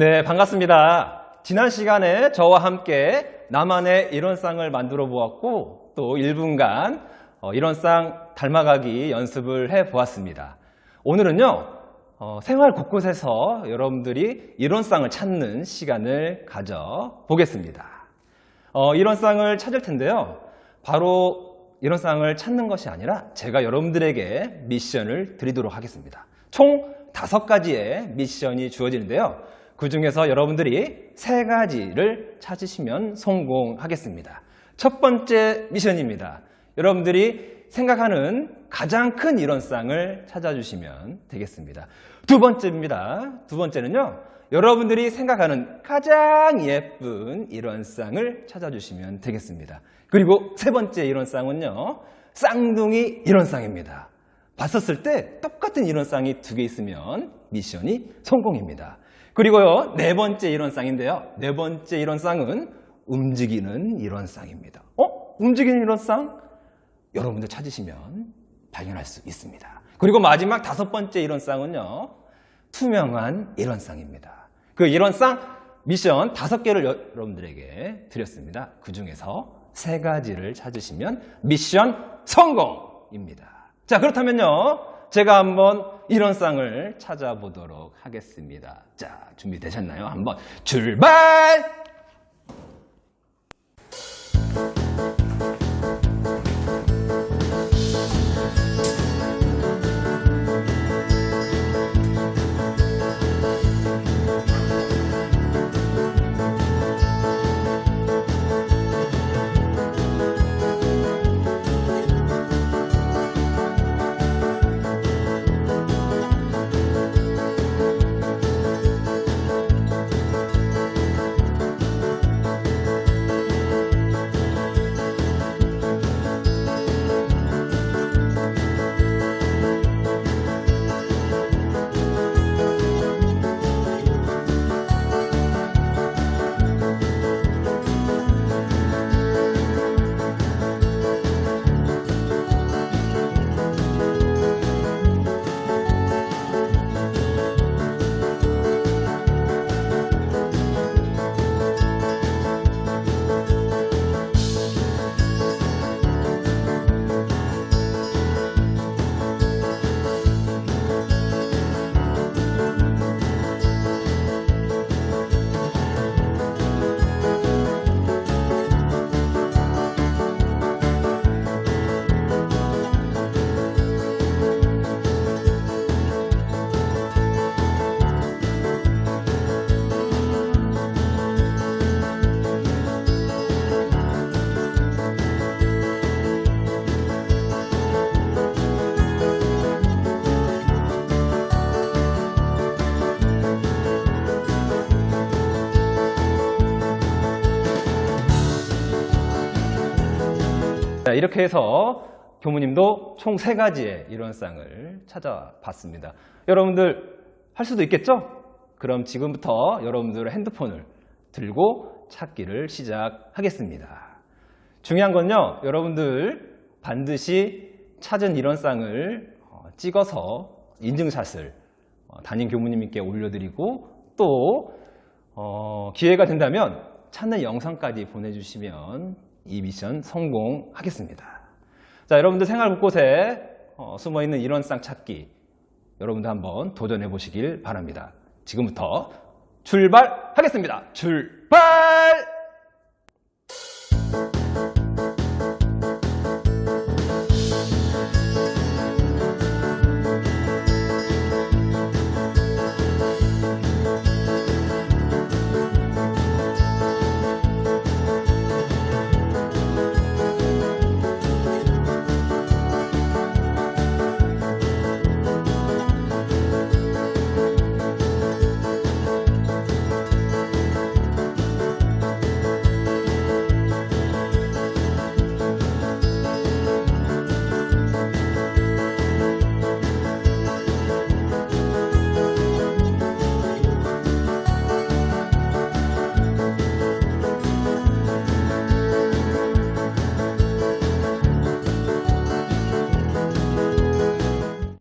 네, 반갑습니다. 지난 시간에 저와 함께 나만의 이론쌍을 만들어 보았고 또 1분간 어, 이론쌍 닮아가기 연습을 해 보았습니다. 오늘은요, 어, 생활 곳곳에서 여러분들이 이론쌍을 찾는 시간을 가져 보겠습니다. 어, 이론쌍을 찾을 텐데요. 바로 이론쌍을 찾는 것이 아니라 제가 여러분들에게 미션을 드리도록 하겠습니다. 총 다섯 가지의 미션이 주어지는데요. 그 중에서 여러분들이 세 가지를 찾으시면 성공하겠습니다. 첫 번째 미션입니다. 여러분들이 생각하는 가장 큰 이론쌍을 찾아주시면 되겠습니다. 두 번째입니다. 두 번째는요. 여러분들이 생각하는 가장 예쁜 이론쌍을 찾아주시면 되겠습니다. 그리고 세 번째 이론쌍은요. 쌍둥이 이론쌍입니다. 봤었을 때 똑같은 이론쌍이 두 개 있으면 미션이 성공입니다. 그리고요, 네 번째 이론쌍인데요. 네 번째 이론쌍은 움직이는 이론쌍입니다. 어? 움직이는 이론쌍? 여러분들 찾으시면 발견할 수 있습니다. 그리고 마지막 다섯 번째 이론쌍은요, 투명한 이론쌍입니다. 그 이론쌍 미션 다섯 개를 여러분들에게 드렸습니다. 그 중에서 세 가지를 찾으시면 미션 성공입니다. 자, 그렇다면요. 제가 한번 이론쌍을 찾아보도록 하겠습니다. 자, 준비되셨나요? 한번 출발! 자, 이렇게 해서 교무님도 총 세 가지의 이론쌍을 찾아봤습니다. 여러분들 할 수도 있겠죠? 그럼 지금부터 여러분들 핸드폰을 들고 찾기를 시작하겠습니다. 중요한 건요, 여러분들 반드시 찾은 이론쌍을 어, 찍어서 인증샷을 어, 담임 교무님께 올려드리고 또 어, 기회가 된다면 찾는 영상까지 보내주시면 이 미션 성공하겠습니다. 자, 여러분들 생활 곳곳에 어, 숨어 있는 이론쌍 찾기 여러분들 한번 도전해 보시길 바랍니다. 지금부터 출발하겠습니다. 출발!